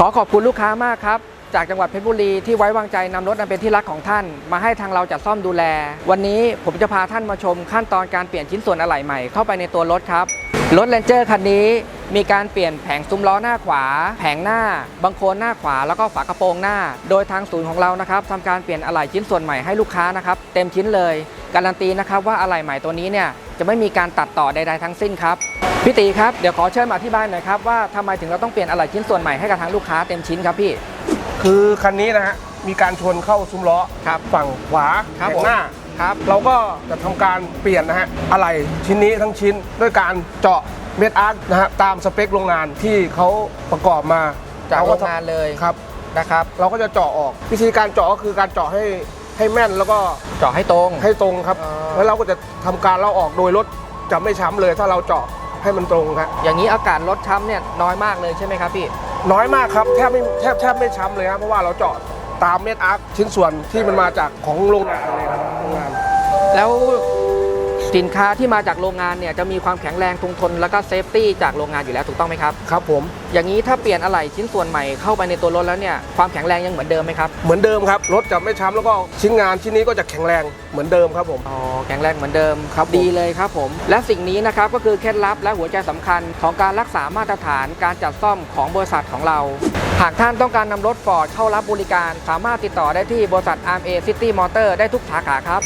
ขอขอบคุณลูกค้ามากครับ จากจังหวัดเพชรบุรีที่ไว้วางใจนำรถอันเป็นที่รักของท่าน มาให้ทางเราจัดซ่อมดูแล วันนี้ผมจะพาท่านมาชมขั้นตอนการเปลี่ยนชิ้นส่วนอะไหล่ใหม่เข้าไปในตัวรถครับ รถเลนเจอร์คันนี้มีการเปลี่ยนแผงซุ้มล้อหน้าขวา แผงหน้า บังโคลนหน้าขวา แล้วก็ฝากระโปรงหน้า โดยทางศูนย์ของเรานะครับทำการเปลี่ยนอะไหล่ชิ้นส่วนใหม่ให้ลูกค้านะครับเต็มชิ้นเลย การันตีนะครับว่าอะไหล่ใหม่ตัวนี้เนี่ยจะไม่มีการตัดต่อใด ๆ ทั้งสิ้นครับ พี่ตีครับ เดี๋ยวขอเชิญมาอธิบายหน่อยครับว่าทำไมถึงเราต้องเปลี่ยนอะไหล่ชิ้นส่วนใหม่ให้กับทางลูกค้าเต็มชิ้นครับพี่ คือคันนี้นะฮะมีการชนเข้าซุ้มล้อครับฝั่งขวาครับแผผมงหน้าครับ เราก็จะทำการเปลี่ยนนะฮะอะไหล่ชิ้นนี้ทั้งชิ้นด้วยการเจาะเม็ดอาร์ตนะฮะตามสเปคโรงงานที่เขาประกอบมาจากเโรงงานเลยครับ นะครับ เราก็จะเจาะออก วิธีการเจาะก็คือการเจาะให้ให้แม่นแล้วก็เจาะให้ตรง ให้ตรงครับอ๋อแล้วเราก็จะทำการเราออกโดยรถจะไม่ช้ำเลยถ้าเราเจาะ ให้มันตรงครับอย่างนี้อากาศรถช้ำเนี่ยน้อยมากเลยใช่ไหมครับพี่ น้อยมากครับแทบไม่แทบแทบไม่ช้ำเลยครับเพราะว่าเราเจาะตามเม็ดอาร์ตชิ้นส่วนที่มันมาจากของโรงงานเลยครับโรงงานแล้ว สินค้าที่มาจากโรงงานเนี่ยจะมีความแข็งแรงคงทนแล้วก็เซฟตี้จากโรงงานอยู่แล้วถูกต้องไหมครับ ครับผม อย่างนี้ถ้าเปลี่ยนอะไหล่ชิ้นส่วนใหม่เข้าไปในตัวรถแล้วเนี่ยความแข็งแรงยังเหมือนเดิมไหมครับ เหมือนเดิมครับรถจะไม่ช้ำแล้วก็ชิ้นงานชิ้นนี้ก็จะแข็งแรงเหมือนเดิมครับผม อ๋อแข็งแรงเหมือนเดิมครับผมดีเลยครับผม และสิ่งนี้นะครับก็คือเคล็ดลับและหัวใจสำคัญของการรักษามาตรฐานการจัดซ่อมของบริษัทของเรา หากท่านต้องการนำรถฟอร์ดเข้ารับบริการ สามารถติดต่อได้ที่บริษัท RMA City Motor ได้ทุกสาขาครับ